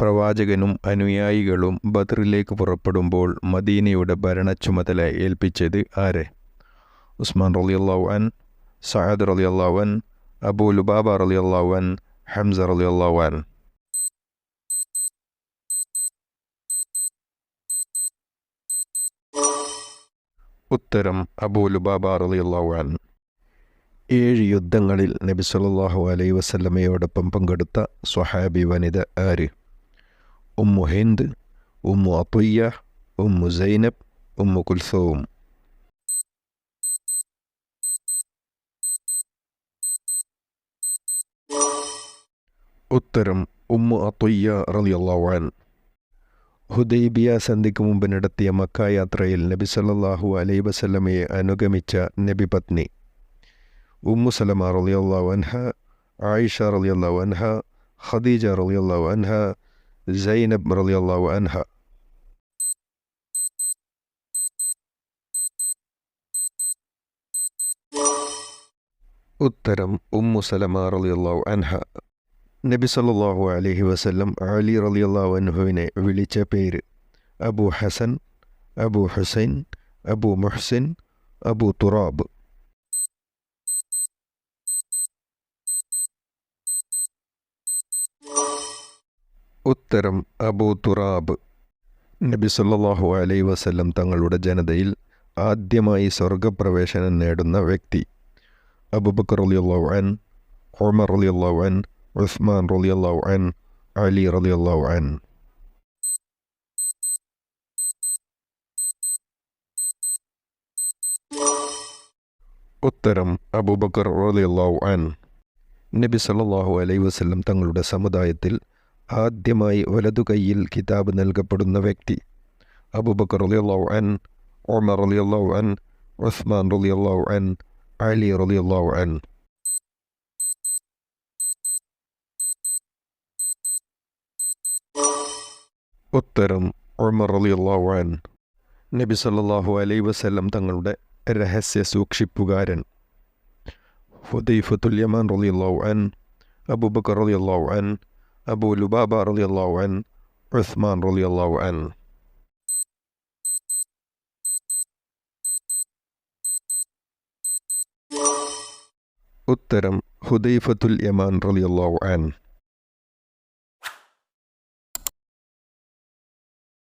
പ്രവാചകനും അനുയായികളും ബദറിലേക്ക് പുറപ്പെടുമ്പോൾ മദീനയുടെ ഭരണ ചുമതല ഏൽപ്പിച്ചത് ആരെ? ഉസ്മാൻ സഅദ് റളിയല്ലാഹു അൻ അബൂ ലുബാബ അൻ ഹംസ അൻ ഉത്തരം അബൂ ലുബാബ അൻ ഏഴ് യുദ്ധങ്ങളിൽ നബി സല്ലല്ലാഹു അലൈഹി വസല്ലമയോടൊപ്പം പങ്കെടുത്ത സ്വഹാബി വനിത ആര്? Ummu Hind Ummu Atiyya Ummu Zainab Ummu Kulsum ഉത്തരം ഉമ്മു അത്തുയ്യ റളിയല്ലാഹു അൻ ഹുദൈബിയ സന്ധിക്ക് മുമ്പ് നടത്തിയ മക്ക യാത്രയിൽ നബി സല്ലല്ലാഹു അലൈഹി വസല്ലമയെ അനുഗമിച്ച നബി പത്നി. ഉമ്മു സലമ റളിയല്ലാഹു അൻഹ ആയിഷ റളിയല്ലാഹു അൻഹ ഖദീജ റളിയല്ലാഹു അൻഹ സൈനബ് الله അൻഹ ഉത്തരം ഉമ്മു സലമ റലിയല്ലാഹു അൻഹ. നബി സല്ലല്ലാഹു അലൈഹി വസല്ലം അലി റലിയല്ലാഹു അൻഹുവിനെ വിളിച്ച പേര് അബു ഹസൻ അബു ഹുസൈൻ അബു മുഹ്സിൻ അബു തുറാബ്. ഉത്തരം അബൂ തുറാബ്. നബി സല്ലാഹു അലൈ വസല്ലം തങ്ങളുടെ ജനതയിൽ ആദ്യമായി സ്വർഗപ്രവേശനം നേടുന്ന വ്യക്തി. അബുബക്കർ ഉമർ റളിയല്ലാഹു അൻ ഉസ്മാൻ അൻ അലി അൻ ഉത്തരം അബൂബക്കർ അൻ നബി സല്ലാഹു അലൈ വസല്ലം തങ്ങളുടെ സമുദായത്തിൽ ആദ്യമായി വലതു കൈയിൽ കിതാബ് നൽകപ്പെടുന്ന വ്യക്തി. അബൂബക്കർ റളിയല്ലാഹു അൻ ഉമർ റളിയല്ലാഹു അൻ ഉസ്മാൻ റളിയല്ലാഹു അൻ അലി റളിയല്ലാഹു അൻ ഉത്തരം ഉമർ റളിയല്ലാഹു അൻ നബി സല്ലാഹു അലൈ വസല്ലം തങ്ങളുടെ രഹസ്യ സൂക്ഷിപ്പുകാരൻ. ഹുദൈഫത്തുൽ യമാൻ റളിയല്ലാഹു അൻ അബൂബക്കർ റളിയല്ലാഹു അൻ അബൂ ലുബാബ റളിയല്ലാഹു അൻ ഉസ്മാൻ റളിയല്ലാഹു അൻ ഉത്തരം ഹുദൈഫത്തുൽ യമാൻ റളിയല്ലാഹു അൻ